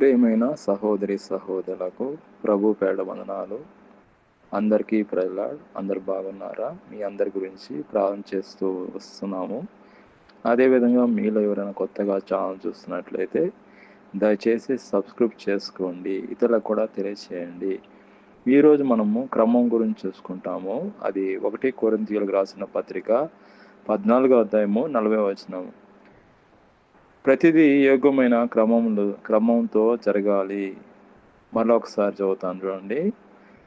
ప్రియమైన సహోదరి సహోదరులకు ప్రభు పేడ వందనాలు. అందరికీ ప్రజలాడ్ అందరు బాగున్నారా? మీ అందరి గురించి ప్రార్థన చేస్తూ వస్తున్నాము. అదేవిధంగా మీలో ఎవరైనా కొత్తగా ఛానల్ చూస్తున్నట్లయితే దయచేసి సబ్స్క్రైబ్ చేసుకోండి. ఇతరులకు కూడా తెలియచేయండి. ఈరోజు మనము క్రమం గురించి చూసుకుంటాము. అది ఒకటి కోరింతీయులకు రాసిన పత్రిక పద్నాలుగో అధ్యాయము నలభై వచనము ప్రతిదీ యోగ్యమైన క్రమంలో క్రమంతో జరగాలి. మరొకసారి చదువుతాను చూడండి.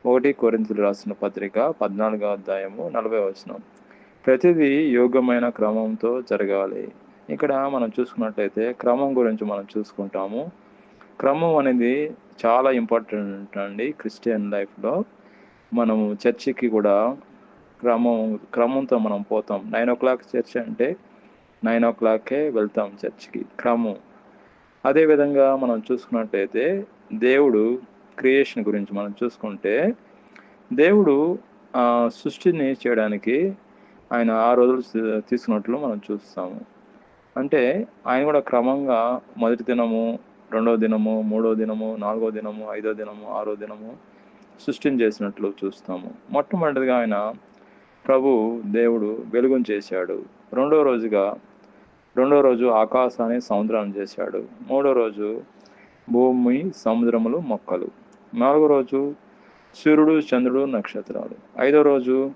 ఒకటి కొరింతలు రాసిన పత్రిక పద్నాలుగో అధ్యాయము నలభై వచనం. ప్రతిదీ యోగ్యమైన క్రమంతో జరగాలి. ఇక్కడ మనం చూసుకున్నట్లయితే క్రమం గురించి మనం చూసుకుంటాము. క్రమం అనేది చాలా ఇంపార్టెంట్ అండి క్రిస్టియన్ లైఫ్లో. మనము చర్చికి కూడా క్రమం క్రమంతో మనం పోతాం. నైన్ ఓ క్లాక్ చర్చ్ అంటే నైన్ ఓ క్లాక్కే వెళ్తాం చర్చ్కి. క్రమం. అదేవిధంగా మనం చూసుకున్నట్టయితే దేవుడు క్రియేషన్ గురించి మనం చూసుకుంటే దేవుడు సృష్టిని చేయడానికి ఆయన ఆ రోజులు తీసుకున్నట్లు మనం చూస్తాము. అంటే ఆయన కూడా క్రమంగా మొదటి దినము రెండవ దినము మూడో దినము నాలుగో దినము ఐదో దినము ఆరో దినము సృష్టిని చేసినట్లు చూస్తాము. మొట్టమొదటిగా ఆయన ప్రభు దేవుడు వెలుగును చేశాడు. రెండో రోజుగా రెండో రోజు ఆకాశాన్ని సముద్రాన్ని చేశాడు. మూడో రోజు భూమి సముద్రములు మొక్కలు. నాలుగో రోజు సూర్యుడు చంద్రుడు నక్షత్రాలు. ఐదో రోజు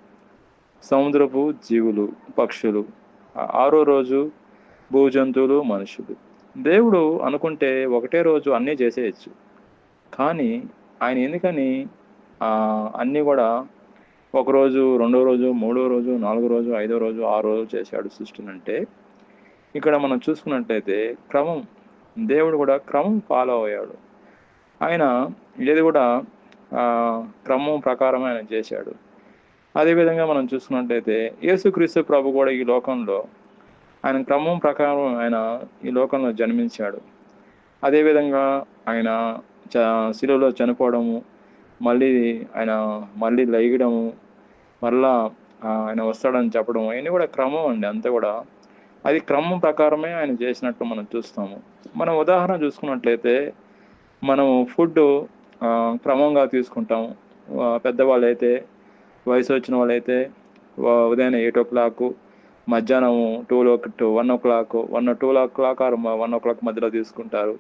సముద్రపు జీవులు పక్షులు. ఆరో రోజు భూజంతువులు మనుషులు. దేవుడు అనుకుంటే ఒకటే రోజు అన్నీ చేసేయచ్చు. కానీ ఆయన ఎందుకని అన్నీ కూడా ఒకరోజు రెండో రోజు మూడో రోజు నాలుగో రోజు ఐదో రోజు ఆరో రోజు చేశాడు సృష్టిని అంటే ఇక్కడ మనం చూసుకున్నట్టయితే క్రమం దేవుడు కూడా క్రమం ఫాలో అయ్యాడు. ఆయన ఏది కూడా క్రమం ప్రకారం ఆయన చేశాడు. అదేవిధంగా మనం చూసుకున్నట్టయితే యేసుక్రీస్తు ప్రభు కూడా ఈ లోకంలో ఆయన క్రమం ప్రకారం ఆయన ఈ లోకంలో జన్మించాడు. అదేవిధంగా ఆయన చ శిలువలో చనిపోవడము మళ్ళీ ఆయన మళ్ళీ లైగడము మరలా ఆయన వస్తాడని చెప్పడం అవన్నీ కూడా క్రమం అండి. అంతా కూడా అది క్రమం ప్రకారమే ఆయన చేసినట్టు మనం చూస్తాము. మనం ఉదాహరణ చూసుకున్నట్లయితే మనం ఫుడ్ క్రమంగా తీసుకుంటాము. పెద్దవాళ్ళు అయితే వయసు వచ్చిన వాళ్ళైతే ఉదయం ఎయిట్ ఓ క్లాక్ మధ్యాహ్నం two two one o'clock one two o'clock or one o'clock మధ్యలో తీసుకుంటారు.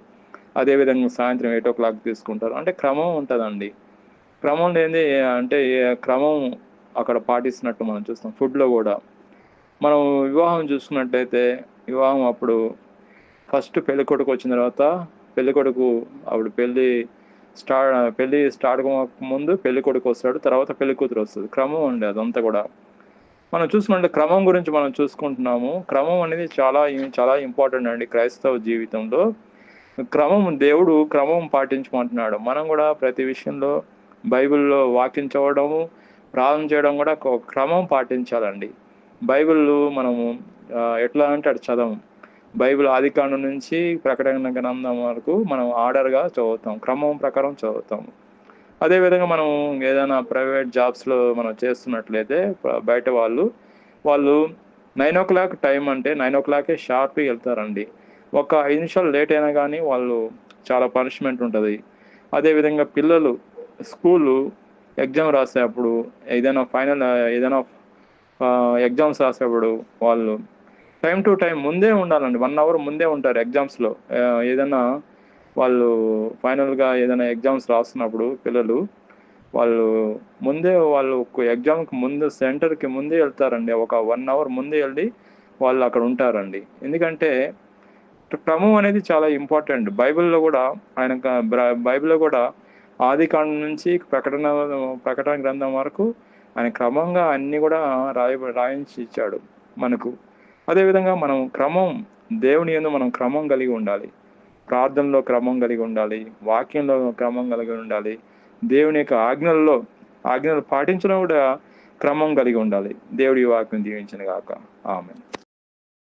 అదేవిధంగా సాయంత్రం ఎయిట్ ఓ క్లాక్ తీసుకుంటారు. అంటే క్రమం ఉంటుందండి. క్రమం లేని అంటే క్రమం అక్కడ పాటిస్తున్నట్టు మనం చూస్తాం. ఫుడ్లో కూడా. మనం వివాహం చూసుకున్నట్టయితే వివాహం అప్పుడు ఫస్ట్ పెళ్ళి కొడుకు వచ్చిన తర్వాత పెళ్ళి కొడుకు అప్పుడు పెళ్ళి స్టార్ట్ పెళ్ళి స్టార్ట్ ముందు పెళ్ళి కొడుకు వస్తాడు తర్వాత పెళ్ళి కూతురు వస్తుంది. క్రమం అండి అదంతా కూడా. మనం చూసుకుంటే క్రమం గురించి మనం చూసుకుంటున్నాము. క్రమం అనేది చాలా చాలా ఇంపార్టెంట్ అండి క్రైస్తవ జీవితంలో. క్రమం దేవుడు క్రమం పాటించమంటున్నాడు. మనం కూడా ప్రతి విషయంలో బైబిల్లో వాకించవడము చదవడము ప్రార్థన చేయడం కూడా క్రమం పాటించాలండి. బైబిల్ మనము ఎట్లా అంటే అటు చదవం. బైబిల్ ఆదికాండం నుంచి ప్రకటన గ్రంథం వరకు మనం ఆర్డర్గా చదువుతాం. క్రమం ప్రకారం చదువుతాము అదేవిధంగా మనం ఏదైనా ప్రైవేట్ జాబ్స్లో మనం చేస్తున్నట్లయితే బయట వాళ్ళు వాళ్ళు నైన్ ఓ క్లాక్ టైం అంటే నైన్ ఓ క్లాకే షార్ప్కి వెళ్తారండి. ఒక ఐదు నిమిషాలు లేట్ అయినా కానీ వాళ్ళు చాలా పనిష్మెంట్ ఉంటుంది. అదేవిధంగా పిల్లలు స్కూలు ఎగ్జామ్ రాసేటప్పుడు ఏదైనా ఫైనల్ ఏదైనా ఎగ్జామ్స్ రాసేప్పుడు వాళ్ళు. టైం టు టైం ముందే ఉండాలండి. వన్ అవర్ ముందే ఉంటారు ఎగ్జామ్స్లో ఏదైనా వాళ్ళు ఫైనల్గా ఏదైనా ఎగ్జామ్స్ రాస్తున్నప్పుడు పిల్లలు వాళ్ళు ముందే వాళ్ళు ఎగ్జామ్కి ముందు సెంటర్కి ముందే వెళ్తారండి. ఒక వన్ అవర్ ముందే వెళ్ళి వాళ్ళు అక్కడ ఉంటారండి. ఎందుకంటే క్రమం అనేది చాలా ఇంపార్టెంట్ బైబిల్లో కూడా ఆయన బైబిల్లో కూడా ఆది కాండం నుంచి ప్రకటన ప్రకటన గ్రంథం వరకు ఆయన క్రమంగా అన్ని కూడా రాయ రాయించి ఇచ్చాడు మనకు. అదేవిధంగా మనం క్రమం దేవుని ఎందు మనం క్రమం కలిగి ఉండాలి. ప్రార్థనలో క్రమం కలిగి ఉండాలి. వాక్యంలో క్రమం కలిగి ఉండాలి. దేవుని యొక్క ఆజ్ఞల్లో ఆజ్ఞలు పాటించడం కూడా క్రమం కలిగి ఉండాలి. దేవుడి వాక్యం దీవించిన గాక. ఆమె